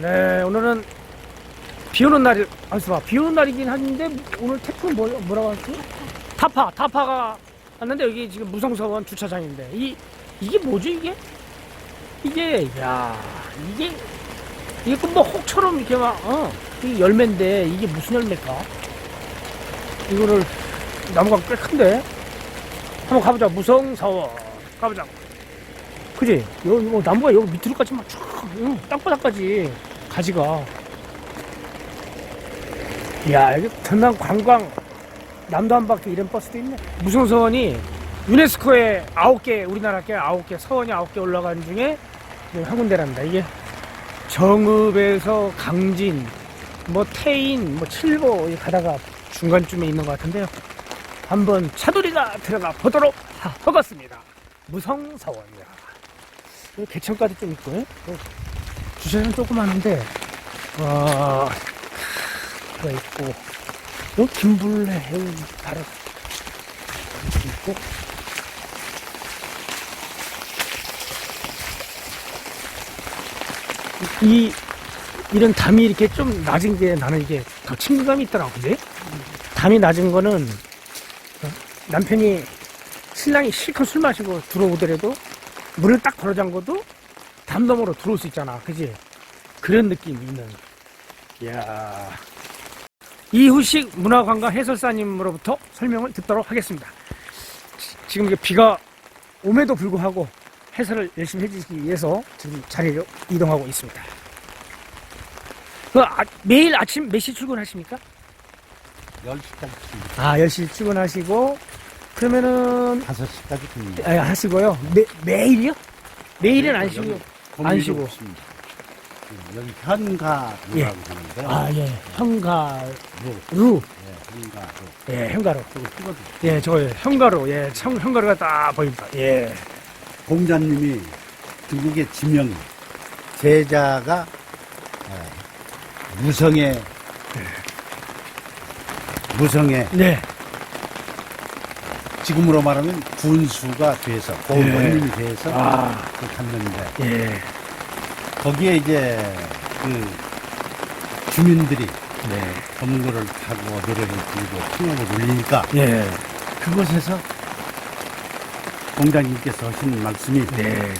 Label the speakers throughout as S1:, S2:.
S1: 네, 오늘은 비 오는 날이, 아서 봐. 비 오는 날이긴 한데, 오늘 태풍 뭐, 뭐라고 하지? 타파, 타파가 왔는데, 여기 지금 무성서원 주차장인데, 이, 이게 뭐지, 이게? 이게, 야 이게, 이게 뭐 혹처럼 이렇게 막, 어, 이 열매인데, 이게 무슨 열매일까? 이거를, 나무가 꽤 큰데? 한번 가보자, 무성서원. 가보자. 그지? 여기 뭐 나무가 여기 밑으로까지 막 쫙, 응, 땅바닥까지 가지가. 이야, 여기 전남 관광 남도 한 바퀴 이런 버스도 있네. 무성서원이 유네스코에 아홉 개, 우리나라께 아홉 개, 서원이 아홉 개 올라간 중에 한 군데랍니다. 이게 정읍에서 강진, 뭐 태인, 뭐 칠보 이 가다가 중간쯤에 있는 것 같은데요. 한번 차돌이가 들어가 보도록 하- 하겠습니다. 무성서원이야. 개천까지 좀 있고, 예? 또 주차장 조그마한데, 와, 가 있고, 여기 김불래 여기 바로 있고, 이, 이런 담이 이렇게 좀 낮은 게 나는 이게 더 친근감이 있더라고, 그지? 담이 낮은 거는 어? 남편이 신랑이 실컷 술 마시고 들어오더라도 문을 딱 걸어 잠궈도 담 너머로 들어올 수 있잖아. 그지? 그런 느낌이 있는. 이야. 이후식 문화관광 해설사님으로부터 설명을 듣도록 하겠습니다. 지- 지금 이게 비가 옴에도 불구하고 해설을 열심히 해주시기 위해서 지금 자리로 이동하고 있습니다. 그 아- 매일 아침 몇 시 출근하십니까?
S2: 10시까지
S1: 아, 10시 출근하시고, 그러면은,
S2: 5시까지 듭니다.
S1: 아, 하시고요. 매, 매일이요? 매일은 안 쉬고. 안 쉬고.
S2: 없습니다. 여기 현가루라고
S1: 예.
S2: 하는데요.
S1: 아, 예. 현가루.
S2: 루. 예, 현가루.
S1: 예, 현가루.
S2: 그거 찍어도
S1: 예, 저 현가루. 예, 청, 현가루가 딱 보입니다. 예.
S2: 공자님이 중국의 지명 제자가 예, 무성의 무성의
S1: 네.
S2: 지금으로 말하면 군수가 돼서
S1: 예.
S2: 고원님이 돼서
S1: 아.
S2: 그 갔는데
S1: 예.
S2: 거기에 이제 그 주민들이
S1: 네.
S2: 검거를 타고 노래를 부르고 풍악을 울리니까
S1: 예.
S2: 그곳에서 공장님께서 하신 말씀이
S1: 네.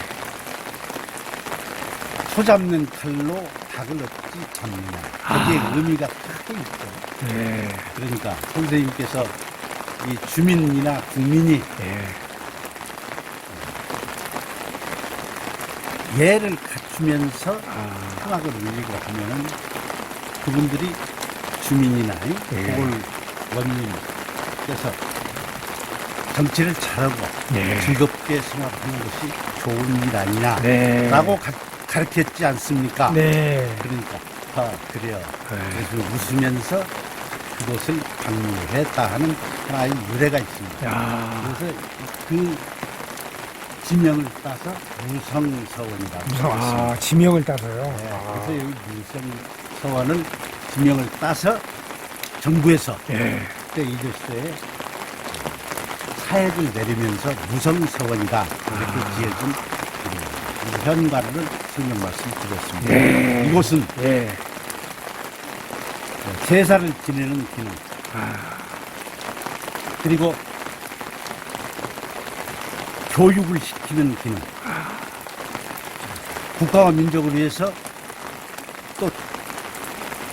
S2: 소 잡는 칼로 닭을 어찌 잡느냐 거기에
S1: 아.
S2: 의미가 크게 있죠
S1: 네.
S2: 그러니까 선생님께서 이 주민이나 국민이
S1: 예.
S2: 예를 갖추면서
S1: 아.
S2: 평악을 울리고 하면은 그분들이 주민이나
S1: 예.
S2: 그걸 원님께서 정치를 잘하고
S1: 네.
S2: 즐겁게 생활하는 것이 좋은 일 아니냐
S1: 네.
S2: 라고 가, 가르쳤지 않습니까?
S1: 네.
S2: 그러니까 아, 그래요.
S1: 네.
S2: 그래서 웃으면서 그것을 방문했다 하는 하나의 유래가 있습니다.
S1: 야.
S2: 그래서 그 지명을 따서 무성서원이라고.
S1: 아, 지명을 따서요.
S2: 네,
S1: 아.
S2: 그래서 여기 무성서원은 지명을 따서 정부에서
S1: 예.
S2: 그때 이제서에 사회를 내리면서 무성서원이다 이렇게
S1: 아.
S2: 지어진 그 현관을 설명 말씀드렸습니다.
S1: 네.
S2: 이곳은
S1: 예.
S2: 제사를 지내는 기능
S1: 아.
S2: 그리고 교육을 시키는 기능 국가와 민족을 위해서 또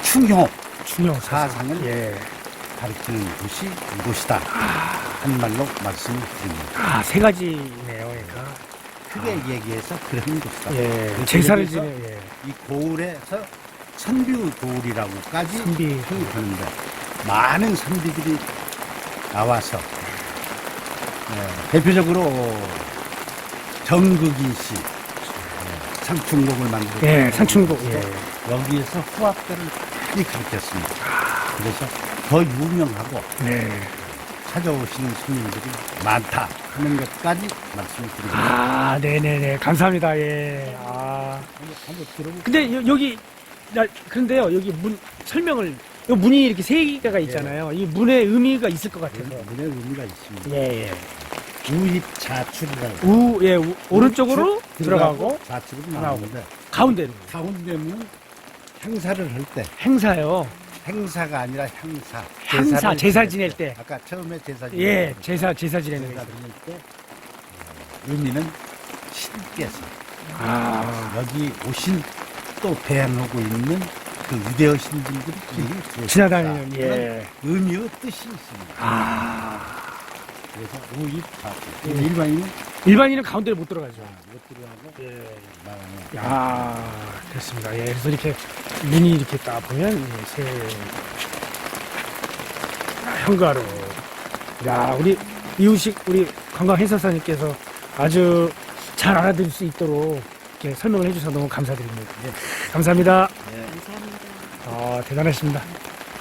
S2: 충효
S1: 중요
S2: 사상을
S1: 예.
S2: 가르치는 곳이 이곳이다 한 말로 말씀을 드립니다.
S1: 아, 세 가지네요, 그러니까.
S2: 크게 얘기해서 그런 곳이다.
S1: 예. 제사를 지내, 예.
S2: 이 고을에서 선비 고을이라고까지
S1: 선비.
S2: 표현하는데 많은 선비들이 나와서 예, 대표적으로 정극인 씨 예, 상충곡을 만들었고
S1: 예, 상충곡, 예.
S2: 여기에서 후학들을 많이 가르쳤습니다. 그래서 더 유명하고
S1: 네.
S2: 찾아오시는 손님들이 많다 하는 것까지 말씀을 드립니다.
S1: 아, 네네네. 감사합니다, 예. 아.
S2: 한번 들어보세요.
S1: 근데 여, 기 나, 그런데요, 여기 문, 설명을, 요 문이 이렇게 세 개가 있잖아요. 이 문의 의미가 있을 것 같아서.
S2: 문의 의미가 있습니다.
S1: 예, 예.
S2: 우입자출이라고
S1: 우, 예, 우- 오른쪽으로
S2: 우측
S1: 들어가고,
S2: 좌측으로. 나오는데
S1: 가운데로.
S2: 가운데는 행사를 할 때
S1: 행사요.
S2: 행사가 아니라 향사.
S1: 향사,
S2: 제사를
S1: 제사
S2: 지낼
S1: 때.
S2: 아까 처음에 제사 지낼
S1: 예,
S2: 때.
S1: 제사, 제사 지내는
S2: 제사
S1: 거.
S2: 지낼 때 어, 의미는 신께서
S1: 아,
S2: 여기 오신 또 대항하고 있는 그 위대하신 분들이
S1: 지나다니는, 예.
S2: 의미의 뜻이 있습니다.
S1: 아.
S2: 그래서 우입 사주. 일반인은
S1: 일반인은 가운데를 못 들어가죠.
S2: 못 들어가고
S1: 예. 야, 됐습니다. 예, 그래서 이렇게 눈이 이렇게 딱 보면 예, 새 아, 현가로. 야, 우리 이우식 우리 관광 해설사님께서 아주 잘 알아들을 수 있도록 이렇게 설명을 해주셔서 너무 감사드립니다. 예, 감사합니다.
S2: 예.
S1: 아, 대단하십니다.